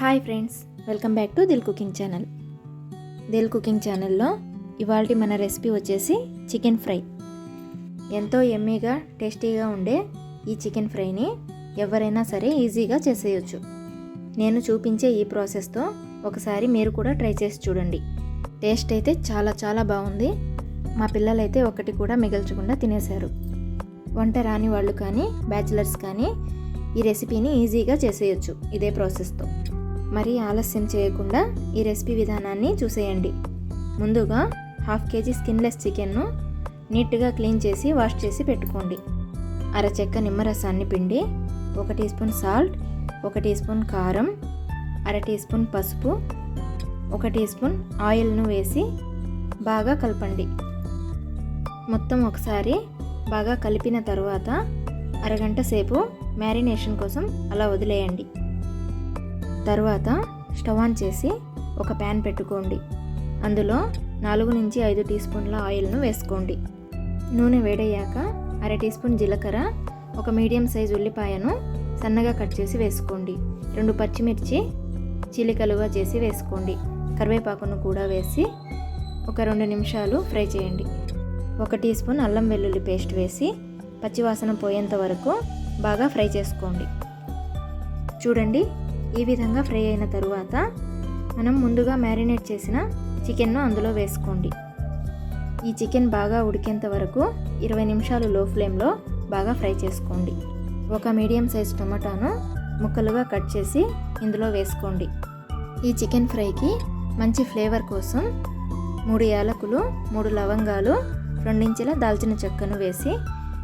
Hi friends welcome back to Dil cooking channel. Dil cooking ఛానల్లో ఇవాళ మన recipe వచ్చేసి చికెన్ ఫ్రై. ఎంతో ఎమ్మీగా టేస్టీగా ఉండే ఈ చికెన్ ఫ్రైని ఎవరైనా సరే ఈజీగా చేసేయచ్చు. నేను చూపించే ఈ ప్రాసెస్తో ఒకసారి మీరు కూడా ట్రై చేసి చూడండి. టేస్ట్ అయితే చాలా చాలా బాగుంది. మా పిల్లలైతే ఒకటి కూడా మిగల్చకుండా తినేశారు. వంట రాని వాళ్ళు కానీ బ్యాచిలర్స్ కానీ ఈ రెసిపీని ఈజీగా చేసేయచ్చు ఇదే ప్రాసెస్తో. మరి ఆలస్యం చేయకుండా ఈ రెసిపీ విధానాన్ని చూసేయండి. ముందుగా హాఫ్ కేజీ స్కిన్లెస్ చికెన్ను నీట్గా క్లీన్ చేసి వాష్ చేసి పెట్టుకోండి. అరచెక్క నిమ్మరసాన్ని పిండి ఒక టీ స్పూన్ సాల్ట్ ఒక టీ స్పూన్ కారం అర టీ స్పూన్ పసుపు ఒక టీ స్పూన్ ఆయిల్ను వేసి బాగా కలపండి. మొత్తం ఒకసారి బాగా కలిపిన తర్వాత అరగంట సేపు మ్యారినేషన్ కోసం అలా వదిలేయండి. తర్వాత స్టవ్ ఆన్ చేసి ఒక ప్యాన్ పెట్టుకోండి. అందులో నాలుగు నుంచి ఐదు టీ స్పూన్ల ఆయిల్ను వేసుకోండి. నూనె వేడయ్యాక అర టీ స్పూన్ జీలకర్ర ఒక మీడియం సైజ్ ఉల్లిపాయను సన్నగా కట్ చేసి వేసుకోండి. రెండు పచ్చిమిర్చి చిలికలుగా చేసి వేసుకోండి. కరివేపాకును కూడా వేసి ఒక రెండు నిమిషాలు ఫ్రై చేయండి. ఒక టీ స్పూన్ అల్లం వెల్లుల్లి పేస్ట్ వేసి పచ్చివాసన పోయేంత వరకు బాగా ఫ్రై చేసుకోండి. చూడండి ఈ విధంగా ఫ్రై అయిన తరువాత మనం ముందుగా మ్యారినేట్ చేసిన చికెన్ను అందులో వేసుకోండి. ఈ చికెన్ బాగా ఉడికేంత వరకు ఇరవై నిమిషాలు లో ఫ్లేమ్లో బాగా ఫ్రై చేసుకోండి. ఒక మీడియం సైజ్ టొమాటోను ముక్కలుగా కట్ చేసి ఇందులో వేసుకోండి. ఈ చికెన్ ఫ్రైకి మంచి ఫ్లేవర్ కోసం మూడు యాలకులు మూడు లవంగాలు రెండించెల దాల్చిన చెక్కను వేసి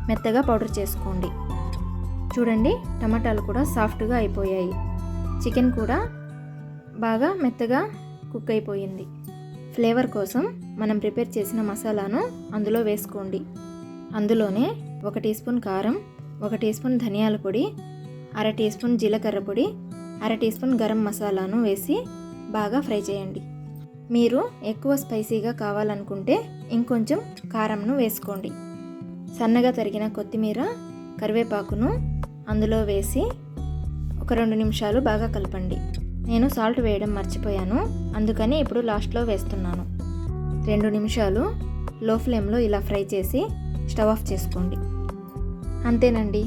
మెత్తగా పౌడర్ చేసుకోండి. చూడండి టమాటాలు కూడా సాఫ్ట్గా అయిపోయాయి. చికెన్ కూడా బాగా మెత్తగా కుక్ అయిపోయింది. ఫ్లేవర్ కోసం మనం ప్రిపేర్ చేసిన మసాలాను అందులో వేసుకోండి. అందులోనే ఒక టీ స్పూన్ కారం ఒక టీ స్పూన్ ధనియాల పొడి అర టీ స్పూన్ జీలకర్ర పొడి అర టీ స్పూన్ గరం మసాలాను వేసి బాగా ఫ్రై చేయండి. మీరు ఎక్కువ స్పైసీగా కావాలనుకుంటే ఇంకొంచెం కారంను వేసుకోండి. సన్నగా తరిగిన కొత్తిమీర కరివేపాకును అందులో వేసి ఒక రెండు నిమిషాలు బాగా కలపండి. నేను సాల్ట్ వేయడం మర్చిపోయాను. అందుకని ఇప్పుడు లాస్ట్లో వేస్తున్నాను. రెండు నిమిషాలు లో ఫ్లేమ్లో ఇలా ఫ్రై చేసి స్టవ్ ఆఫ్ చేసుకోండి. అంతేనండి.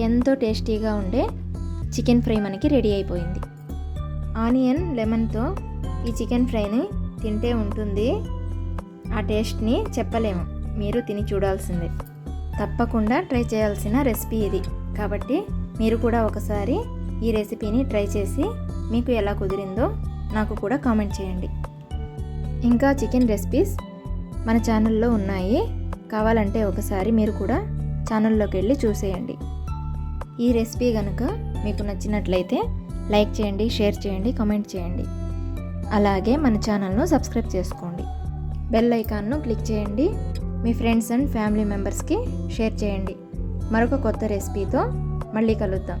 ఎంతో టేస్టీగా ఉండే చికెన్ ఫ్రై మనకి రెడీ అయిపోయింది. ఆనియన్ లెమన్తో ఈ చికెన్ ఫ్రైని తింటే ఉంటుంది. ఆ టేస్ట్ని చెప్పలేము. మీరు తిని చూడాల్సిందే. తప్పకుండా ట్రై చేయాల్సిన రెసిపీ ఇది. కాబట్టి మీరు కూడా ఒకసారి ఈ రెసిపీని ట్రై చేసి మీకు ఎలా కుదిరిందో నాకు కూడా కామెంట్ చేయండి. ఇంకా చికెన్ రెసిపీస్ మన ఛానల్లో ఉన్నాయి. కావాలంటే ఒకసారి మీరు కూడా ఛానల్లోకి వెళ్ళి చూసేయండి. ఈ రెసిపీ కనుక మీకు నచ్చినట్లయితే లైక్ చేయండి షేర్ చేయండి కామెంట్ చేయండి. అలాగే మన ఛానల్ను సబ్స్క్రైబ్ చేసుకోండి. బెల్ ఐకాన్ను క్లిక్ చేయండి. మీ ఫ్రెండ్స్ అండ్ ఫ్యామిలీ మెంబర్స్కి షేర్ చేయండి. మరొక కొత్త రెసిపీతో మళ్ళీ కలుద్దాం.